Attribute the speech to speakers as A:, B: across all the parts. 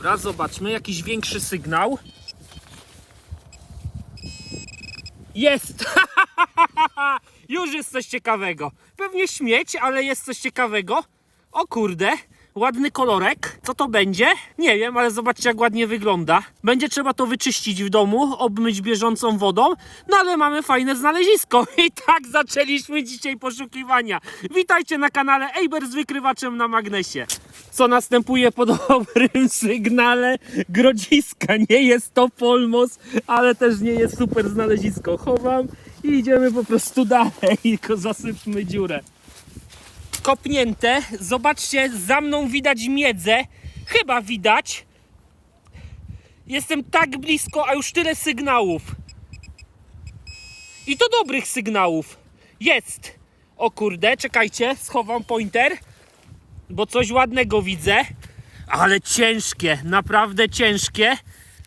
A: Dobra, zobaczmy, jakiś większy sygnał. Jest! Już jest coś ciekawego. Pewnie śmieć, ale jest coś ciekawego. O kurde, ładny kolorek. Co to będzie? Nie wiem, ale zobaczcie jak ładnie wygląda. Będzie trzeba to wyczyścić w domu, obmyć bieżącą wodą. No ale mamy fajne znalezisko. I tak zaczęliśmy dzisiaj poszukiwania. Witajcie na kanale Ejber z wykrywaczem na magnesie. Co następuje po dobrym sygnale grodziska. Nie jest to polmos, ale też nie jest super znalezisko. Chowam i idziemy po prostu dalej, tylko zasypmy dziurę. Kopnięte. Zobaczcie, za mną widać miedzę. Chyba widać. Jestem tak blisko, a już tyle sygnałów. I to dobrych sygnałów. Jest. O kurde, czekajcie, schowam pointer, bo coś ładnego widzę. Ale ciężkie, naprawdę ciężkie.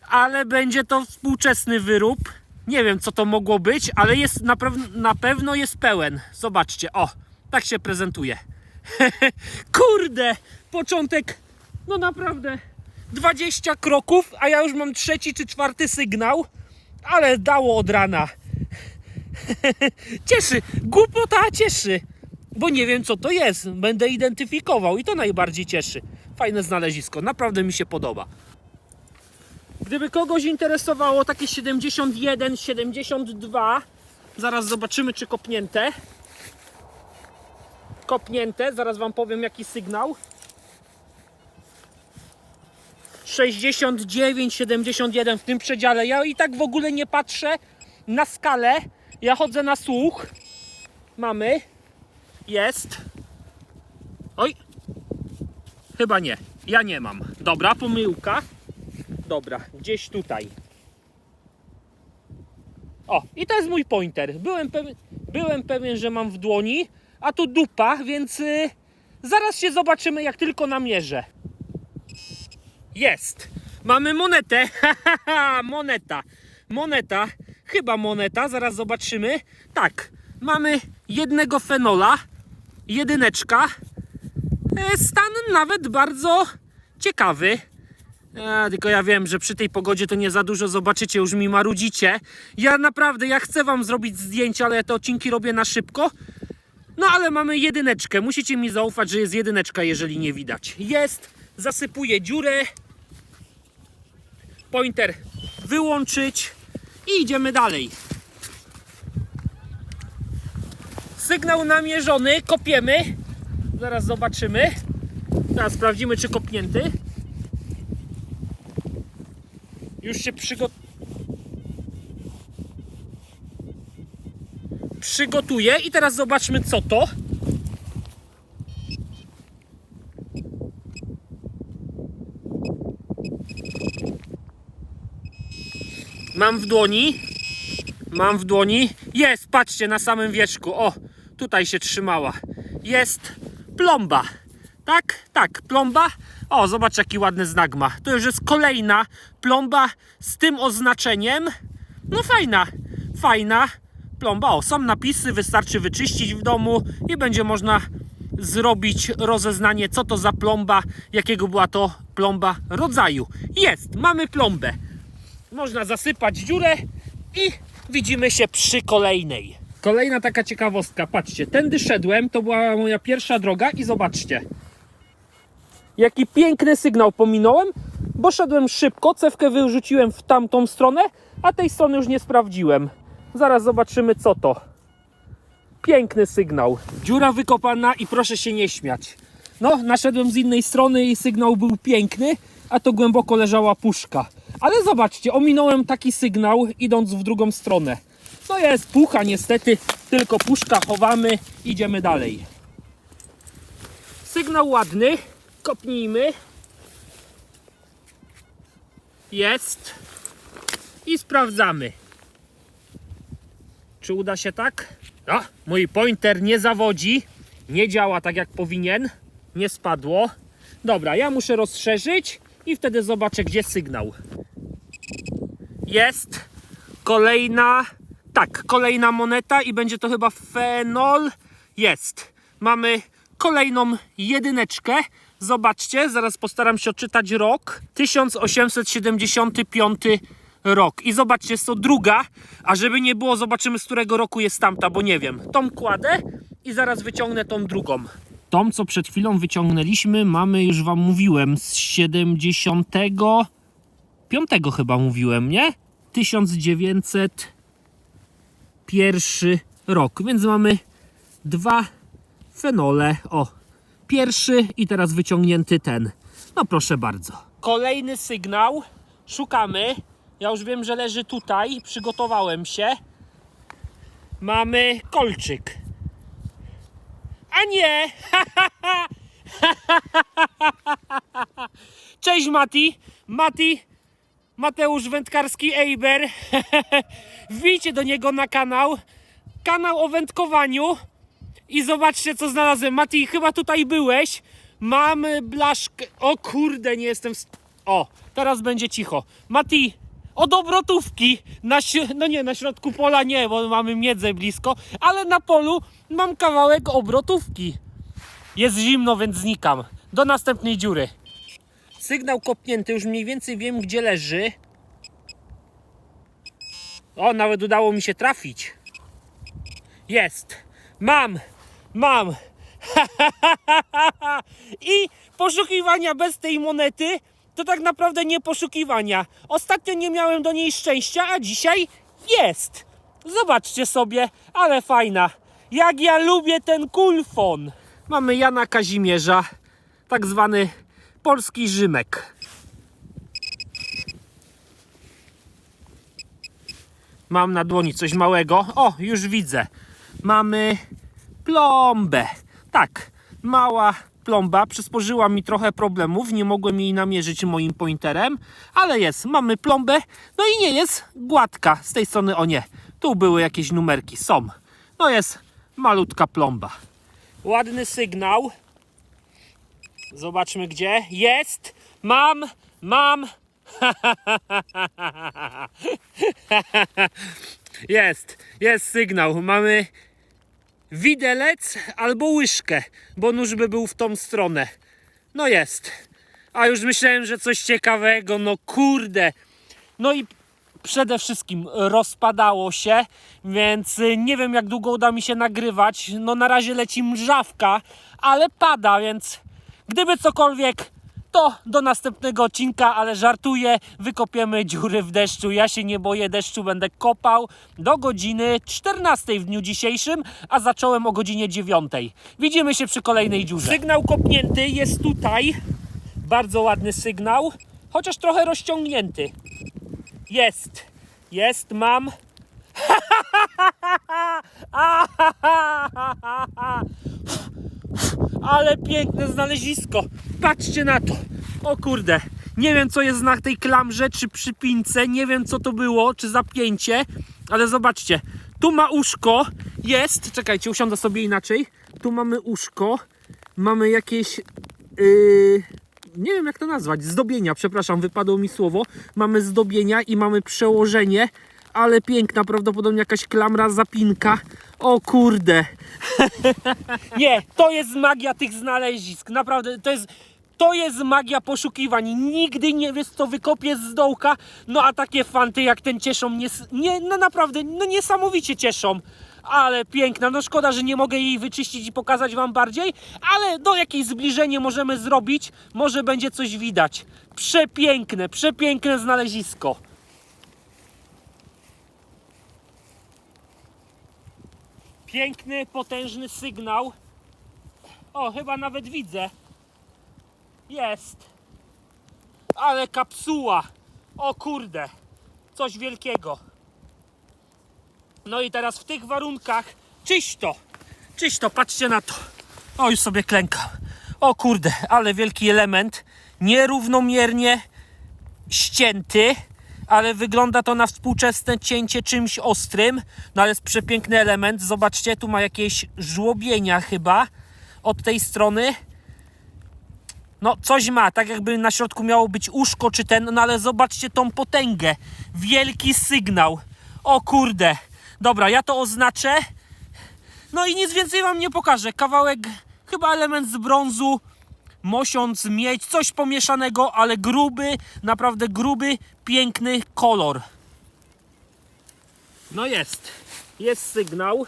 A: Ale będzie to współczesny wyrób. Nie wiem, co to mogło być, ale jest na, pew- na pewno jest pełen. Zobaczcie, o, tak się prezentuje. Kurde, początek, no naprawdę 20 kroków, a ja już mam trzeci czy czwarty sygnał, ale dało od rana. cieszy, głupota cieszy, bo nie wiem co to jest. Będę identyfikował i to najbardziej cieszy. Fajne znalezisko, naprawdę mi się podoba. Gdyby kogoś interesowało takie 71, 72, zaraz zobaczymy czy kopnięte. Kopnięte, zaraz wam powiem jaki sygnał. 69, 71 w tym przedziale. Ja i tak w ogóle nie patrzę na skalę. Ja chodzę na słuch. Mamy. Jest. Oj. Chyba nie. Ja nie mam. Dobra, pomyłka. Dobra, gdzieś tutaj. O, i to jest mój pointer. Byłem pewien, byłem pewien że mam w dłoni, a tu dupa, więc y, zaraz się zobaczymy, jak tylko namierzę. Jest! Mamy monetę. Moneta. Moneta. Chyba moneta, zaraz zobaczymy. Tak, mamy jednego fenola. Jedyneczka. E, Stan nawet bardzo ciekawy. A, tylko ja wiem, że przy tej pogodzie to nie za dużo zobaczycie, już mi marudzicie. Ja naprawdę, ja chcę wam zrobić zdjęcia, ale ja te odcinki robię na szybko. No ale mamy jedyneczkę. Musicie mi zaufać, że jest jedyneczka, jeżeli nie widać. Jest, zasypuję dziurę. Pointer wyłączyć i idziemy dalej. Sygnał namierzony, kopiemy. Zaraz zobaczymy. Teraz sprawdzimy, czy kopnięty. Już się przygo... przygotuję i teraz zobaczmy co to. Mam w dłoni. Mam w dłoni. Jest, patrzcie na samym wierzchu. O, tutaj się trzymała. Jest plomba. Tak, tak, plomba. O, zobacz jaki ładny znak ma. To już jest kolejna plomba z tym oznaczeniem. No fajna, fajna plomba. O, są napisy, wystarczy wyczyścić w domu i będzie można zrobić rozeznanie, co to za plomba, jakiego była to plomba rodzaju. Jest, mamy plombę. Można zasypać dziurę i widzimy się przy kolejnej. Kolejna taka ciekawostka, patrzcie, tędy szedłem, to była moja pierwsza droga i zobaczcie. Jaki piękny sygnał pominąłem, bo szedłem szybko, cewkę wyrzuciłem w tamtą stronę, a tej strony już nie sprawdziłem. Zaraz zobaczymy co to. Piękny sygnał. Dziura wykopana i proszę się nie śmiać. No, naszedłem z innej strony i sygnał był piękny, a to głęboko leżała puszka. Ale zobaczcie, ominąłem taki sygnał idąc w drugą stronę. No jest pucha niestety, tylko puszka chowamy, idziemy dalej. Sygnał ładny, kopnijmy. Jest. I sprawdzamy. Czy uda się tak? O, mój pointer nie zawodzi. Nie działa tak jak powinien. Nie spadło. Dobra, ja muszę rozszerzyć i wtedy zobaczę, gdzie sygnał. Jest kolejna, tak, kolejna moneta i będzie to chyba fenol. Jest. Mamy kolejną jedyneczkę. Zobaczcie, zaraz postaram się odczytać rok. 1875 rok. I zobaczcie, jest to druga, a żeby nie było, zobaczymy z którego roku jest tamta, bo nie wiem. Tą kładę i zaraz wyciągnę tą drugą. Tą, co przed chwilą wyciągnęliśmy, mamy, już wam mówiłem, z 75 chyba mówiłem, nie? 1901 rok, więc mamy dwa fenole. O, pierwszy i teraz wyciągnięty ten. No proszę bardzo. Kolejny sygnał. Szukamy. Ja już wiem, że leży tutaj. Przygotowałem się. Mamy kolczyk. A nie! Cześć Mati. Mati. Mateusz Wędkarski Eiber. Wbijcie do niego na kanał. Kanał o wędkowaniu. I zobaczcie, co znalazłem. Mati, chyba tutaj byłeś. Mamy blaszkę. O kurde, nie jestem. O, teraz będzie cicho. Mati, od obrotówki. Na, no nie, na środku pola nie, bo mamy miedzę blisko, ale na polu mam kawałek obrotówki. Jest zimno, więc znikam. Do następnej dziury. Sygnał kopnięty, już mniej więcej wiem, gdzie leży. O, nawet udało mi się trafić. Jest. Mam. Mam. I poszukiwania bez tej monety to tak naprawdę nie poszukiwania. Ostatnio nie miałem do niej szczęścia, a dzisiaj jest. Zobaczcie sobie, ale fajna. Jak ja lubię ten kulfon. Mamy Jana Kazimierza, tak zwany polski Rzymek. Mam na dłoni coś małego. O, już widzę. Mamy plombę. Tak, mała plomba. Przysporzyła mi trochę problemów. Nie mogłem jej namierzyć moim pointerem, ale jest. Mamy plombę. No i nie jest gładka. Z tej strony, o nie, tu były jakieś numerki. Są. No jest malutka plomba. Ładny sygnał. Zobaczmy gdzie. Jest. Mam. Mam. Jest. Jest sygnał. Mamy widelec albo łyżkę, bo nóż by był w tą stronę. No jest. A już myślałem, że coś ciekawego. No kurde. No i przede wszystkim rozpadało się, więc nie wiem jak długo uda mi się nagrywać. No na razie leci mrzawka, ale pada, więc gdyby cokolwiek, to do następnego odcinka, ale żartuję, wykopiemy dziury w deszczu. Ja się nie boję deszczu, będę kopał do godziny 14 w dniu dzisiejszym, a zacząłem o godzinie 9. Widzimy się przy kolejnej dziurze. Sygnał kopnięty jest tutaj. Bardzo ładny sygnał, chociaż trochę rozciągnięty. Jest. Jest, mam. Ale piękne znalezisko. Patrzcie na to. O kurde. Nie wiem co jest na tej klamrze, czy przypince. Nie wiem co to było, czy zapięcie. Ale zobaczcie. Tu ma uszko. Jest. Czekajcie, usiądę sobie inaczej. Tu mamy uszko. Mamy jakieś... Yy, nie wiem jak to nazwać, zdobienia, przepraszam, wypadło mi słowo. Mamy zdobienia i mamy przełożenie, ale piękna, prawdopodobnie jakaś klamra, zapinka. O kurde. nie, to jest magia tych znalezisk, naprawdę, to jest... To jest magia poszukiwań. Nigdy nie wiesz, co wykopie z dołka. No a takie fanty jak ten cieszą mnie. Nie, no naprawdę, no niesamowicie cieszą. Ale piękna, no szkoda, że nie mogę jej wyczyścić i pokazać Wam bardziej, ale do jakieś zbliżenie możemy zrobić, może będzie coś widać. Przepiękne, przepiękne znalezisko. Piękny, potężny sygnał. O, chyba nawet widzę. Jest. Ale kapsuła. O kurde. Coś wielkiego. No i teraz w tych warunkach czyść to. Czyść to, patrzcie na to. O, już sobie klękam. O kurde, ale wielki element. Nierównomiernie ścięty, ale wygląda to na współczesne cięcie czymś ostrym. No ale jest przepiękny element. Zobaczcie, tu ma jakieś żłobienia chyba od tej strony. No, coś ma, tak jakby na środku miało być uszko czy ten, no ale zobaczcie tą potęgę. Wielki sygnał. O kurde. Dobra, ja to oznaczę. No i nic więcej wam nie pokażę. Kawałek, chyba element z brązu. Mosiąc, miedź, coś pomieszanego, ale gruby, naprawdę gruby, piękny kolor. No jest, jest sygnał.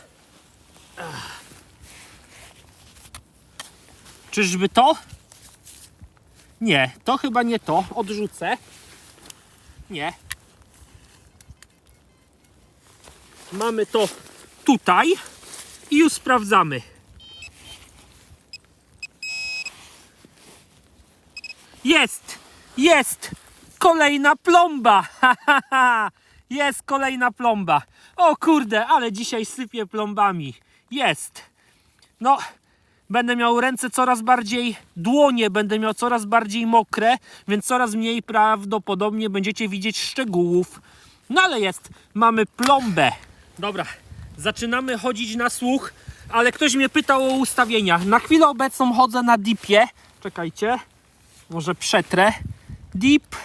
A: Czyżby to? Nie, to chyba nie to. Odrzucę. Nie. Mamy to tutaj i już sprawdzamy. Jest! Jest! Kolejna plomba! Jest kolejna plomba. O kurde, ale dzisiaj sypie plombami. Jest. No, będę miał ręce coraz bardziej, dłonie będę miał coraz bardziej mokre, więc coraz mniej prawdopodobnie będziecie widzieć szczegółów. No ale jest, mamy plombę. Dobra, zaczynamy chodzić na słuch, ale ktoś mnie pytał o ustawienia. Na chwilę obecną chodzę na dipie. Czekajcie, może przetrę. Deep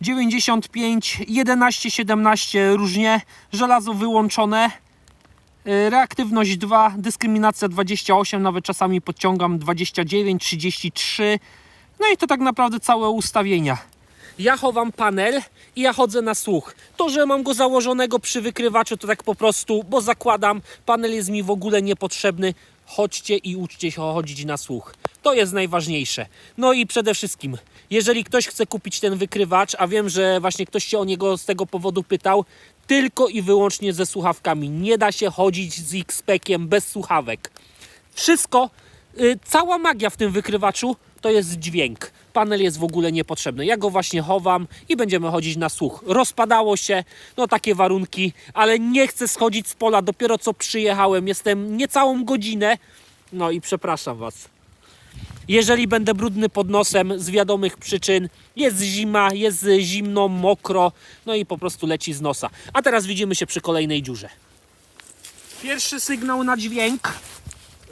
A: 95, 11, 17 różnie, żelazo wyłączone. Y, Reaktywność 2, dyskryminacja 28, nawet czasami podciągam 29, 33. No i to tak naprawdę całe ustawienia. Ja chowam panel i ja chodzę na słuch. To, że mam go założonego przy wykrywaczu, to tak po prostu, bo zakładam, panel jest mi w ogóle niepotrzebny. Chodźcie i uczcie się chodzić na słuch. To jest najważniejsze. No i przede wszystkim, jeżeli ktoś chce kupić ten wykrywacz, a wiem, że właśnie ktoś się o niego z tego powodu pytał, tylko i wyłącznie ze słuchawkami. Nie da się chodzić z X-Pekiem bez słuchawek. Wszystko, cała magia w tym wykrywaczu to jest dźwięk. Panel jest w ogóle niepotrzebny. Ja go właśnie chowam i będziemy chodzić na słuch. Rozpadało się, no takie warunki, ale nie chcę schodzić z pola. Dopiero co przyjechałem, jestem niecałą godzinę. No i przepraszam Was. Jeżeli będę brudny pod nosem z wiadomych przyczyn, jest zima, jest zimno, mokro, no i po prostu leci z nosa. A teraz widzimy się przy kolejnej dziurze. Pierwszy sygnał na dźwięk.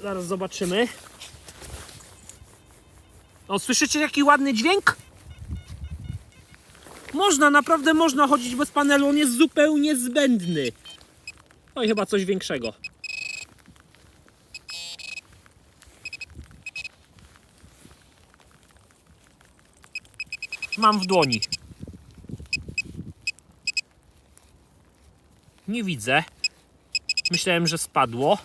A: Zaraz zobaczymy. O, słyszycie jaki ładny dźwięk? Można, naprawdę można chodzić bez panelu, on jest zupełnie zbędny. No i chyba coś większego. Mam w dłoni. Nie widzę. Myślałem, że spadło.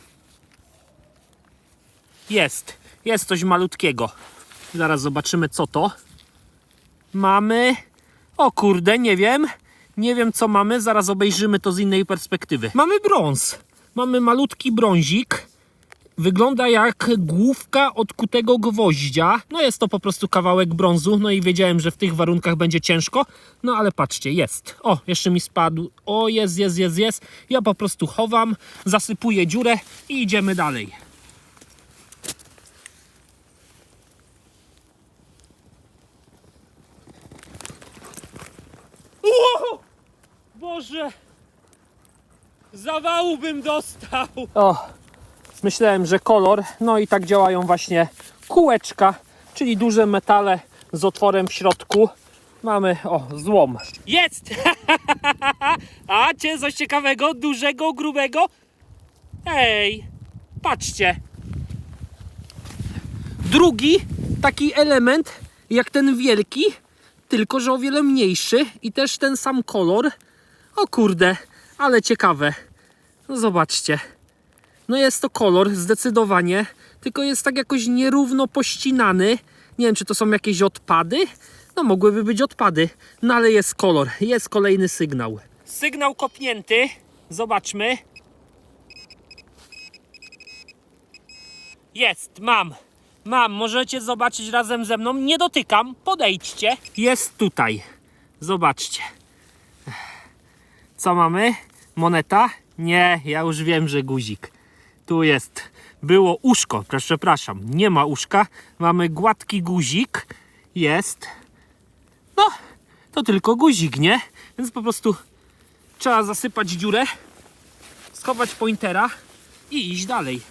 A: Jest. Jest coś malutkiego. Zaraz zobaczymy, co to. Mamy. O kurde, nie wiem. Nie wiem, co mamy. Zaraz obejrzymy to z innej perspektywy. Mamy brąz. Mamy malutki brązik. Wygląda jak główka odkutego gwoździa. No jest to po prostu kawałek brązu. No i wiedziałem, że w tych warunkach będzie ciężko. No ale patrzcie, jest. O, jeszcze mi spadł. O, jest, jest, jest, jest. Ja po prostu chowam, zasypuję dziurę i idziemy dalej. Boże! Zawału bym dostał! O, myślałem, że kolor. No i tak działają właśnie kółeczka, czyli duże metale z otworem w środku. Mamy, o, złom. Jest! A, cię coś ciekawego, dużego, grubego. Ej, patrzcie. Drugi taki element, jak ten wielki, tylko że o wiele mniejszy i też ten sam kolor. O kurde, ale ciekawe. No zobaczcie. No jest to kolor, zdecydowanie, tylko jest tak jakoś nierówno pościnany. Nie wiem, czy to są jakieś odpady? No mogłyby być odpady, no ale jest kolor, jest kolejny sygnał. Sygnał kopnięty, zobaczmy. Jest, mam. Mam, możecie zobaczyć razem ze mną. Nie dotykam, podejdźcie. Jest tutaj. Zobaczcie. Co mamy? Moneta? Nie, ja już wiem, że guzik. Tu jest. Było uszko, przepraszam, nie ma uszka. Mamy gładki guzik. Jest. No, to tylko guzik, nie? Więc po prostu trzeba zasypać dziurę, schować pointera i iść dalej.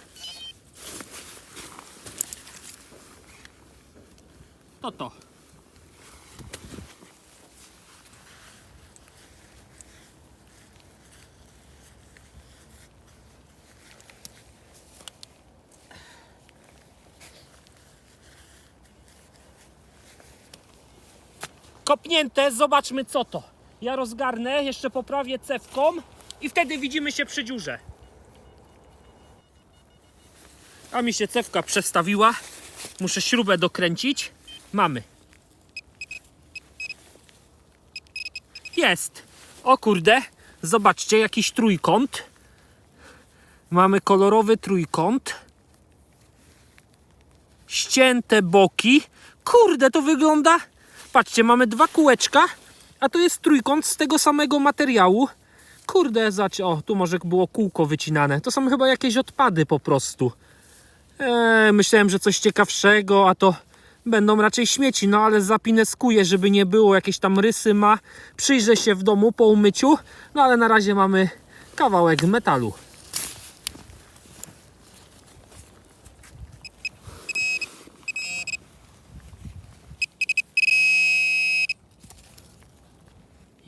A: To to. Kopnięte, zobaczmy co to. Ja rozgarnę, jeszcze poprawię cewką i wtedy widzimy się przy dziurze. A mi się cewka przestawiła. Muszę śrubę dokręcić. Mamy. Jest. O kurde, zobaczcie, jakiś trójkąt. Mamy kolorowy trójkąt. Ścięte boki. Kurde, to wygląda. Patrzcie, mamy dwa kółeczka, a to jest trójkąt z tego samego materiału. Kurde, zać, o, tu może było kółko wycinane. To są chyba jakieś odpady po prostu. Eee, myślałem, że coś ciekawszego, a to będą raczej śmieci, no ale zapineskuję, żeby nie było, jakieś tam rysy ma. Przyjrzę się w domu po umyciu, no ale na razie mamy kawałek metalu.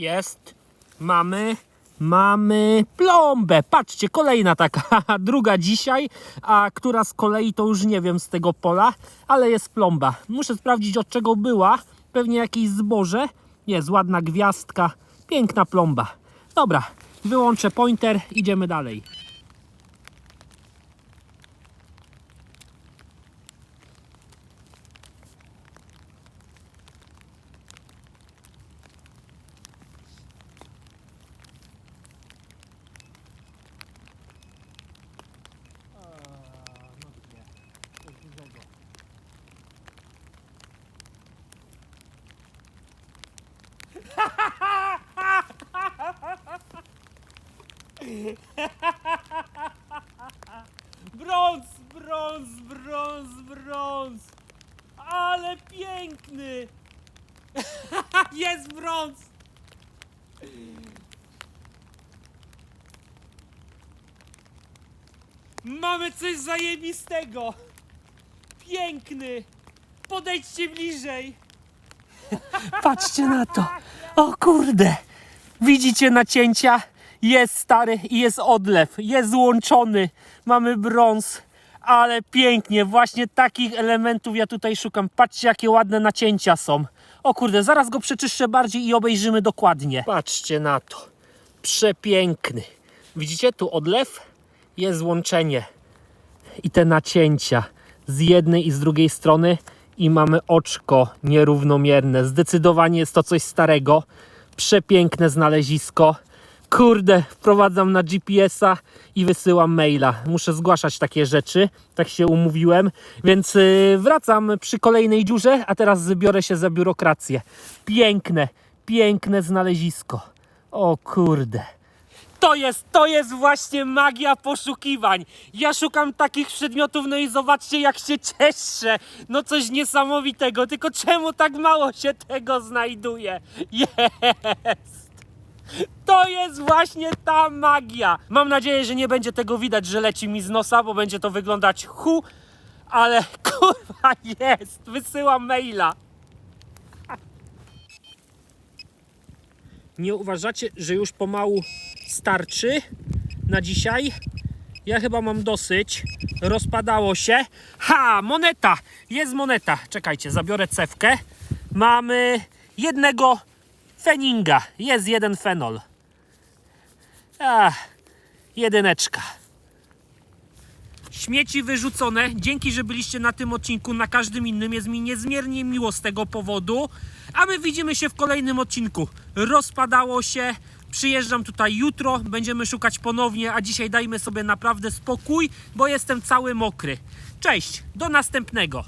A: Jest. Mamy. Mamy plombę. Patrzcie, kolejna taka, druga dzisiaj, a która z kolei to już nie wiem z tego pola, ale jest plomba. Muszę sprawdzić od czego była. Pewnie jakieś zboże. Jest ładna gwiazdka, piękna plomba. Dobra, wyłączę pointer, idziemy dalej. Brąz, brąz, brąz, brąz. Ale piękny. Jest brąz. Mamy coś zajebistego. Piękny. Podejdźcie bliżej. Patrzcie na to. O kurde. Widzicie nacięcia? Jest stary i jest odlew. Jest złączony. Mamy brąz. Ale pięknie. Właśnie takich elementów ja tutaj szukam. Patrzcie, jakie ładne nacięcia są. O kurde, zaraz go przeczyszczę bardziej i obejrzymy dokładnie. Patrzcie na to. Przepiękny. Widzicie? Tu odlew. Jest złączenie. I te nacięcia z jednej i z drugiej strony i mamy oczko nierównomierne. Zdecydowanie jest to coś starego. Przepiękne znalezisko. Kurde, wprowadzam na GPS-a i wysyłam maila. Muszę zgłaszać takie rzeczy, tak się umówiłem, więc yy, wracam przy kolejnej dziurze, a teraz biorę się za biurokrację. Piękne, piękne znalezisko. O kurde. To jest, to jest właśnie magia poszukiwań. Ja szukam takich przedmiotów, no i zobaczcie jak się cieszę. No coś niesamowitego, tylko czemu tak mało się tego znajduje? Jest! To jest właśnie ta magia. Mam nadzieję, że nie będzie tego widać, że leci mi z nosa, bo będzie to wyglądać hu, ale kurwa jest. Wysyłam maila. Nie uważacie, że już pomału starczy na dzisiaj? Ja chyba mam dosyć. Rozpadało się. Ha, moneta! Jest moneta. Czekajcie, zabiorę cewkę. Mamy jednego feninga. Jest jeden fenol. Ach, jedyneczka. Śmieci wyrzucone. Dzięki, że byliście na tym odcinku. Na każdym innym jest mi niezmiernie miło z tego powodu. A my widzimy się w kolejnym odcinku. Rozpadało się. Przyjeżdżam tutaj jutro. Będziemy szukać ponownie. A dzisiaj dajmy sobie naprawdę spokój, bo jestem cały mokry. Cześć, do następnego.